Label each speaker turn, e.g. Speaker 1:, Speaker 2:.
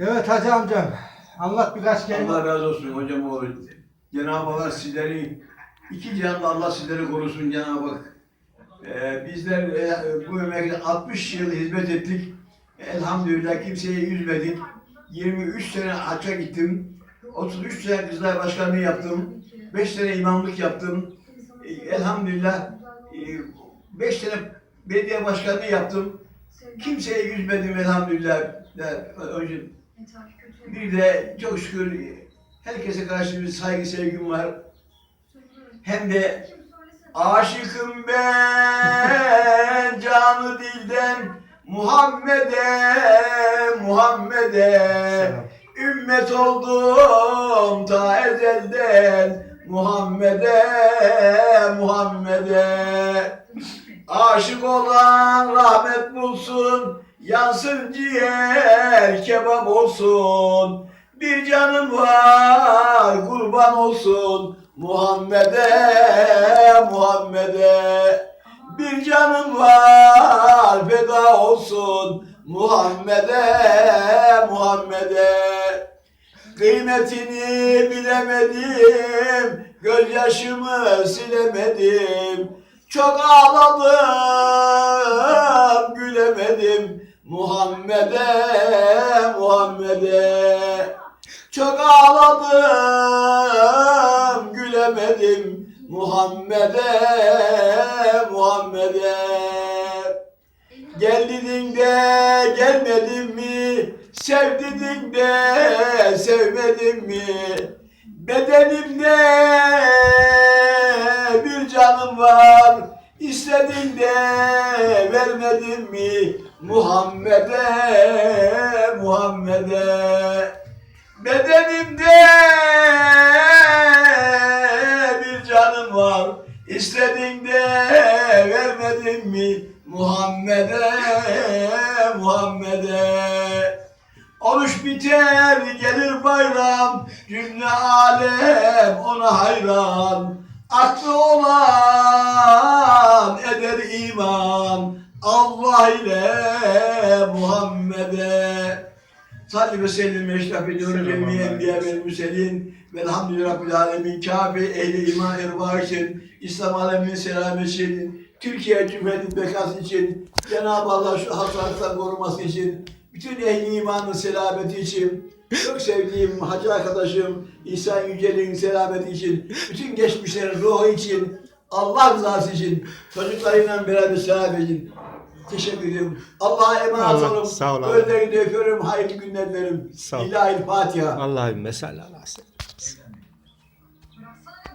Speaker 1: Evet hacı amcam. Anlat birkaç kelime.
Speaker 2: Allah razı olsun hocam oğlu. Cenab-ı Allah sizleri iki cihanda Allah sizleri korusun Cenab-ı Hak. Ee, bizler e, bu memlekete 60 yıl hizmet ettik. Elhamdülillah kimseyi üzmedik. 23 sene hacca gittim. 33 sene kızlar başkanlığı yaptım. 5 sene imamlık yaptım. Ee, elhamdülillah 5 sene belediye başkanlığı yaptım. Kimseyi üzmedim elhamdülillah. De- Önce bir de çok şükür herkese karşı bir saygı sevgim var. Hem de aşıkım ben canı dilden Muhammed'e Muhammed'e. Ümmet oldum ta ezelden Muhammed'e Muhammed'e. Aşık olan rahmet bulsun, yansın ciğer kebap olsun. Bir canım var kurban olsun Muhammed'e Muhammed'e. Bir canım var feda olsun Muhammed'e Muhammed'e. Kıymetini bilemedim, gözyaşımı silemedim. Çok ağladım, gülemedim Muhammed'e, Muhammed'e. Çok ağladım, gülemedim Muhammed'e, Muhammed'e. Gel dedin de gelmedin mi? Sev dedin de sevmedin mi? Bedenimde bir canım var. İstedin de vermedin mi? Muhammed'e, Muhammed'e. Bedenimde bir canım var. İstedin de vermedin mi? Muhammed'e, Muhammed'e. Oruç biter gelir bayram Cümle alem ona hayran Aklı olan iman Allah ile Muhammed'e. Salli ve sellim eşraf ediyoruz cemmi enbiya vel müselin Velhamdülillah Rabbil alemin Kabe ehli iman erva için İslam aleminin selameti için Türkiye Cumhuriyeti bekası için Cenab-ı Allah şu hastalıktan koruması için bütün ehli imanın selameti için çok sevdiğim hacı arkadaşım İsa Yücel'in selameti için bütün geçmişlerin ruhu için Allah rızası için çocuklarıyla beraber selam için Teşekkür ediyorum. Allah'a emanet
Speaker 3: Allah-
Speaker 2: olun.
Speaker 3: sağ ol abi.
Speaker 2: Gözlerini öpüyorum. Hayırlı günler dilerim.
Speaker 3: Sağ ol.
Speaker 2: İlahi Fatiha.
Speaker 3: Allah'ım mesela.